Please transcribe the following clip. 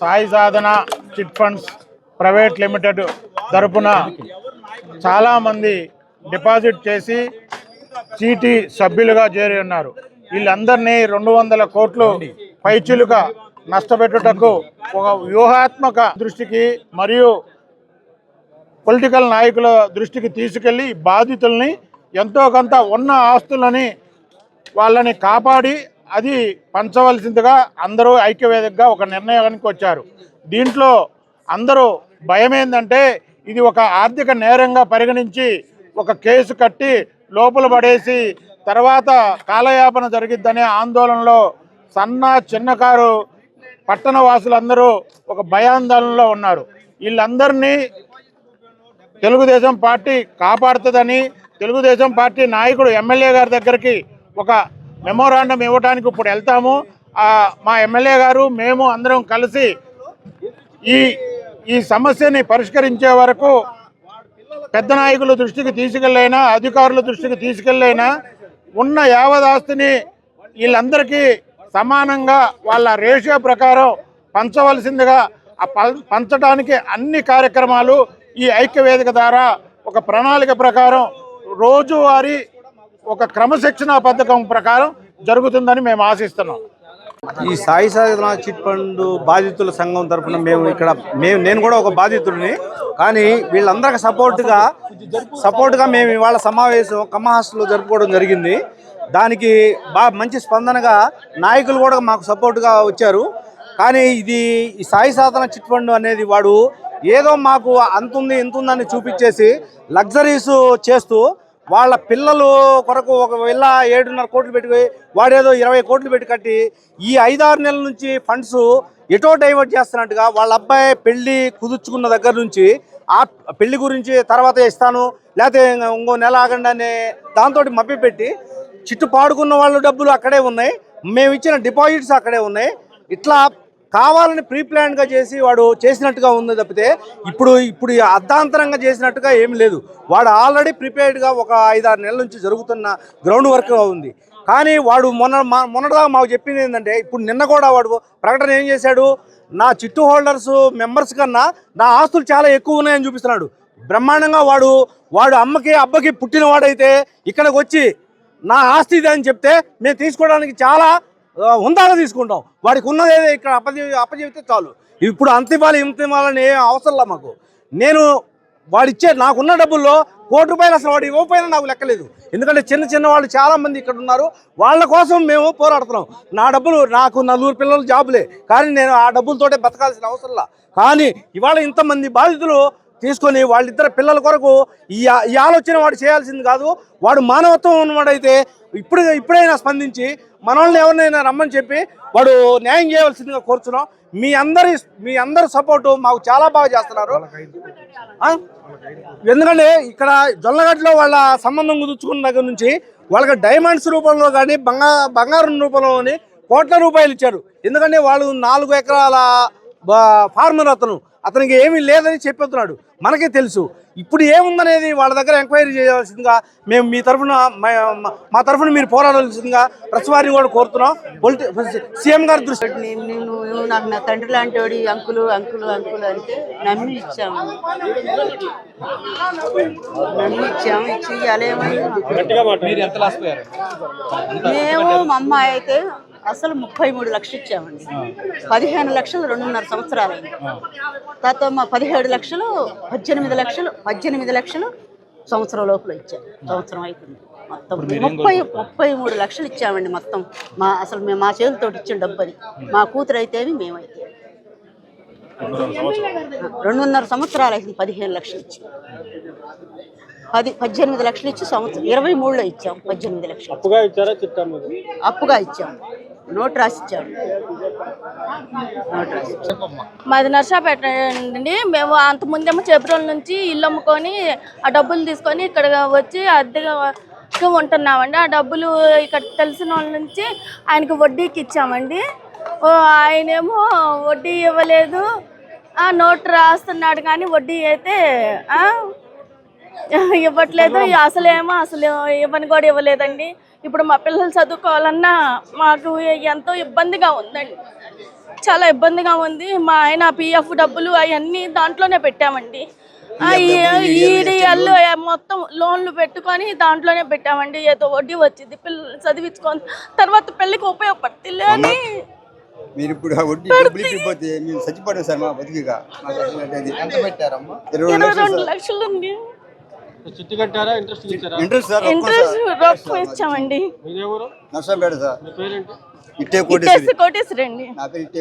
Sai Sadhana chit funds private limited తరపున చాలామంది deposit చేసి చీటీ సభ్యులుగా చేరి ఉన్నారు. వీళ్ళందరినీ రెండు వందల కోట్లు పైచిలుగా నష్టపెట్టుటకు ఒక వ్యూహాత్మక దృష్టికి మరియు పొలిటికల్ నాయకుల దృష్టికి తీసుకెళ్ళి బాధితుల్ని ఎంతో కొంత ఉన్న ఆస్తులని వాళ్ళని కాపాడి అది పంచవలసిందిగా అందరూ ఐక్యవేదికగా ఒక నిర్ణయానికి వచ్చారు. దీంట్లో అందరూ భయం ఏంటంటే ఇది ఒక ఆర్థిక నేరంగా పరిగణించి ఒక కేసు కట్టి లోపల పడేసి తర్వాత కాలయాపన జరిగిద్దనే ఆందోళనలో సన్న చిన్నకారు పట్టణ వాసులందరూ ఒక భయాందోళనలో ఉన్నారు. వీళ్ళందరినీ తెలుగుదేశం పార్టీ కాపాడుతుందని తెలుగుదేశం పార్టీ నాయకుడు ఎమ్మెల్యే గారి దగ్గరికి ఒక మెమోరాండం ఇవ్వడానికి ఇప్పుడు వెళ్తాము. మా ఎమ్మెల్యే గారు మేము అందరం కలిసి ఈ ఈ సమస్యని పరిష్కరించే వరకు పెద్ద నాయకుల దృష్టికి తీసుకెళ్ళైనా అధికారుల దృష్టికి తీసుకెళ్ళైనా ఉన్న యావదాస్తిని వీళ్ళందరికీ సమానంగా వాళ్ళ రేషియో ప్రకారం పంచవలసిందిగా ఆ పంచడానికి అన్ని కార్యక్రమాలు ఈ ఐక్యవేదిక ద్వారా ఒక ప్రణాళిక ప్రకారం రోజువారీ ఒక క్రమశిక్షణ పథకం ప్రకారం జరుగుతుందని మేము ఆశిస్తున్నాం. ఈ సాయి సాధన చిట్ ఫండ్ బాధితుల సంఘం తరఫున మేము ఇక్కడ మేము నేను కూడా ఒక బాధితుడిని కానీ వీళ్ళందరికి సపోర్ట్గా సపోర్ట్గా మేము ఇవాళ సమావేశం కమహాస్లో జరుపుకోవడం జరిగింది. దానికి బాగా మంచి స్పందనగా నాయకులు కూడా మాకు సపోర్ట్గా వచ్చారు. కానీ ఇది ఈ సాయి సాధన చిట్ ఫండ్ అనేది వాడు ఏదో మాకు అంతుంది ఇంతుందని చూపించేసి లగ్జరీస్ చేస్తూ వాళ్ళ పిల్లలు కొరకు ఒక వెళ్ళ ఏడున్నర కోట్లు పెట్టి వాడేదో ఇరవై కోట్లు పెట్టి కట్టి ఈ ఐదారు నెలల నుంచి ఫండ్స్ ఎటో డైవర్ట్ చేస్తున్నట్టుగా వాళ్ళ అబ్బాయి పెళ్ళి కుదుర్చుకున్న దగ్గర నుంచి ఆ పెళ్ళి గురించి తర్వాత ఇస్తాను లేకపోతే ఇంకో నెల ఆగండి అనే దాంతో మభ్యపెట్టి చిట్టు పాడుకున్న వాళ్ళ డబ్బులు అక్కడే ఉన్నాయి. మేము ఇచ్చిన డిపాజిట్స్ అక్కడే ఉన్నాయి. ఇట్లా కావాలని ప్రీ గా చేసి వాడు చేసినట్టుగా ఉంది తప్పితే ఇప్పుడు ఇప్పుడు అర్ధాంతరంగా చేసినట్టుగా ఏమి లేదు. వాడు ఆల్రెడీ ప్రిపేర్డ్గా ఒక ఐదారు నెలల నుంచి జరుగుతున్న గ్రౌండ్ వర్క్ ఉంది. కానీ వాడు మొన్న మా- మొన్నటిదాకా మాకు చెప్పింది ఏంటంటే ఇప్పుడు నిన్న కూడా వాడు ప్రకటన ఏం చేశాడు? నా చిట్టు హోల్డర్స్ మెంబర్స్ కన్నా నా ఆస్తులు చాలా ఎక్కువ ఉన్నాయని చూపిస్తున్నాడు. బ్రహ్మాండంగా వాడు వాడు అమ్మకి అబ్బకి పుట్టినవాడైతే ఇక్కడికి వచ్చి నా ఆస్తి ఇది అని చెప్తే మేము తీసుకోవడానికి చాలా ఉందాగా తీసుకుంటాం. వాడికి ఉన్నది ఏదో ఇక్కడ అప్పజె అప్పచెబితే చాలు. ఇప్పుడు అంత ఇవ్వాలి ఇంత ఇవ్వాలని ఏం అవసరంలా మాకు. నేను వాడిచ్చే నాకున్న డబ్బుల్లో కోటి రూపాయలు అసలు వాడు ఇవ్వకపోయినా నాకు లెక్కలేదు ఎందుకంటే చిన్న చిన్న వాళ్ళు చాలామంది ఇక్కడ ఉన్నారు. వాళ్ళ కోసం మేము పోరాడుతున్నాం. నా డబ్బులు నాకు నలుగురు పిల్లలు జాబులే. కానీ నేను ఆ డబ్బులతోటే బతకాల్సిన అవసరంలా కానీ ఇవాళ ఇంతమంది బాధితులు తీసుకొని వాళ్ళిద్దరు పిల్లల కొరకు ఈ ఈ ఆలోచన వాడు చేయాల్సింది కాదు. వాడు మానవత్వం ఉన్నవాడైతే ఇప్పుడు ఇప్పుడైనా స్పందించి మనల్ని ఎవరినైనా రమ్మని చెప్పి వాడు న్యాయం చేయవలసిందిగా కోరుతున్నాం మీ అందరి మీ అందరి సపోర్టు మాకు చాలా బాగా చేస్తున్నారు. ఎందుకంటే ఇక్కడ జొల్లగడ్డలో వాళ్ళ సంబంధం కుదుర్చుకున్న దగ్గర నుంచి వాళ్ళకి డైమండ్స్ రూపంలో కానీ బంగా బంగారం రూపంలో కానీ కోట్ల రూపాయలు ఇచ్చారు. ఎందుకంటే వాళ్ళు నాలుగు ఎకరాల ఫార్మర్ అతను. అతనికి ఏమీ లేదని చెప్పేస్తున్నాడు మనకే తెలుసు. ఇప్పుడు ఏముందనేది వాళ్ళ దగ్గర ఎంక్వైరీ చేయాల్సిందిగా మేము మీ తరఫున మా- తరఫున మీరు పోరాడాల్సిందిగా ప్రెస్ వారిని కూడా కోరుతున్నాం. పొలిటి సీఎం గారి దృష్టి నేను నాకు నా తండ్రి లాంటి వాడి అంకులు అంకులు అంకులు అంటే నమ్మి ఇచ్చాము నమ్మి ఇచ్చాము ఇచ్చి అలేమైంది మేము మా అమ్మాయి అయితే అసలు ముప్పై మూడు లక్షలు ఇచ్చామండి పదిహేను లక్షలు రెండున్నర సంవత్సరాలు తర్వాత మా పదిహేడు లక్షలు పద్దెనిమిది లక్షలు పద్దెనిమిది లక్షలు సంవత్సరం లోపల ఇచ్చాం సంవత్సరం అవుతుంది మొత్తం. ముప్పై ముప్పై మూడు లక్షలు ఇచ్చామండి మొత్తం. మా అసలు మేము మా చేతులతో ఇచ్చిన డబ్బు అది మా కూతురు అయితేవి మేమైతే. రెండున్నర సంవత్సరాలు అయింది పదిహేను లక్షలు ఇచ్చి. పది పద్దెనిమిది లక్షలు ఇచ్చి సంవత్సరం ఇరవై మూడులో ఇచ్చాం పద్దెనిమిది లక్షలు. అప్పుగా ఇచ్చారా అప్పుగా ఇచ్చాం. నోట్ ఇచ్చాం మాది నర్సాపేట అండి. మేము అంత ముందేమో చెబ్రోల్ నుంచి ఇల్లు అమ్ముకొని ఆ డబ్బులు తీసుకొని ఇక్కడ వచ్చి అద్దెగా ఉంటున్నామండి. ఆ డబ్బులు ఇక్కడ తెలిసిన వాళ్ళ నుంచి ఆయనకి వడ్డీకి ఇచ్చామండి. ఓ ఆయనేమో వడ్డీ ఇవ్వలేదు. ఆ నోట్ రాస్తున్నాడు కానీ వడ్డీ అయితే ఆ, ఇవ్వట్లేదు. అసలేమో అసలు ఇవ్వని కూడా ఇవ్వలేదండి. ఇప్పుడు మా పిల్లలు చదువుకోవాలన్నా మాకు ఎంతో ఇబ్బందిగా ఉందండి. చాలా ఇబ్బందిగా ఉంది. మా ఆయన పిఎఫ్ డబ్బులు అవన్నీ దాంట్లోనే పెట్టామండి. ఆ ఈడిఎల్ మొత్తం లోన్లు పెట్టుకొని దాంట్లోనే పెట్టామండి. ఏదో వడ్డీ వచ్చింది. పిల్లల్ని చదివించుకొని తర్వాత పెళ్ళికి ఉపయోగపడుతుంది అని మీరు ఇప్పుడు ఆ వడ్డీ డబ్బులు ఇచ్చిపోతే మేము చచ్చిపోతాం సార్ మా బతికిగా. ఇరవై రెండు. లక్షలు ఉంది ఇంట్రెస్ట్ ఇచ్చారా? Interest sir interest sir. Rokkam ఇచ్చామండి. ఊరు నర్సంపేట సార్. మీ పేరేంటి? ఇట్టే కోటేశ్వరి. ఇట్టేసి కొట్టేసిరండి నా పేరు ఇట్టే